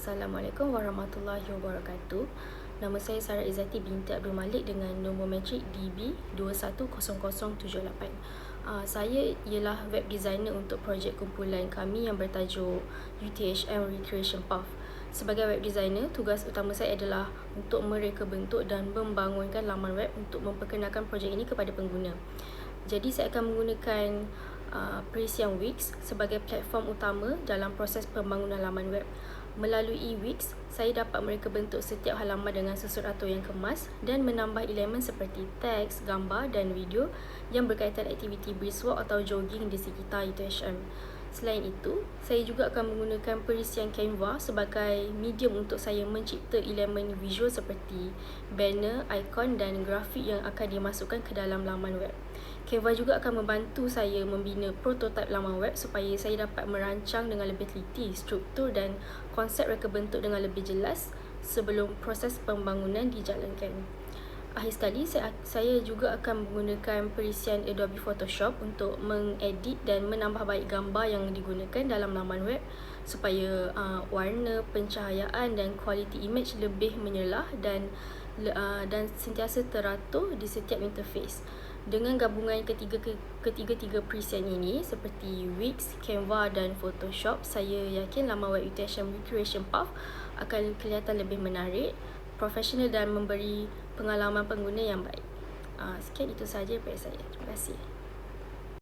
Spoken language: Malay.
Assalamualaikum warahmatullahi wabarakatuh. Nama saya Sarah Izzati binti Abdul Malik dengan nombor matrik DB210078. Uh, saya ialah web designer untuk projek kumpulan kami yang bertajuk UTHM Recreation Path. Sebagai web designer, tugas utama saya adalah untuk mereka bentuk dan membangunkan laman web untuk memperkenalkan projek ini kepada pengguna. Jadi saya akan menggunakan uh, Perisian Wix sebagai platform utama dalam proses pembangunan laman web. Melalui Wix, saya dapat mereka bentuk setiap halaman dengan susun atur yang kemas dan menambah elemen seperti teks, gambar dan video yang berkaitan aktiviti brisk atau jogging di sekitar UTHM. Selain itu, saya juga akan menggunakan perisian Canva sebagai medium untuk saya mencipta elemen visual seperti banner, ikon dan grafik yang akan dimasukkan ke dalam laman web. Canva juga akan membantu saya membina prototipe laman web supaya saya dapat merancang dengan lebih teliti struktur dan konsep reka bentuk dengan lebih jelas sebelum proses pembangunan dijalankan. Akhir sekali, saya, saya juga akan menggunakan perisian Adobe Photoshop untuk mengedit dan menambah baik gambar yang digunakan dalam laman web supaya uh, warna, pencahayaan dan kualiti image lebih menyelah dan uh, dan sentiasa teratur di setiap interface. Dengan gabungan ketiga ketiga-tiga perisian ini seperti Wix, Canva dan Photoshop, saya yakin laman web UTHM Recreation Path akan kelihatan lebih menarik, profesional dan memberi pengalaman pengguna yang baik. Uh, sekian itu sahaja daripada saya. Terima kasih.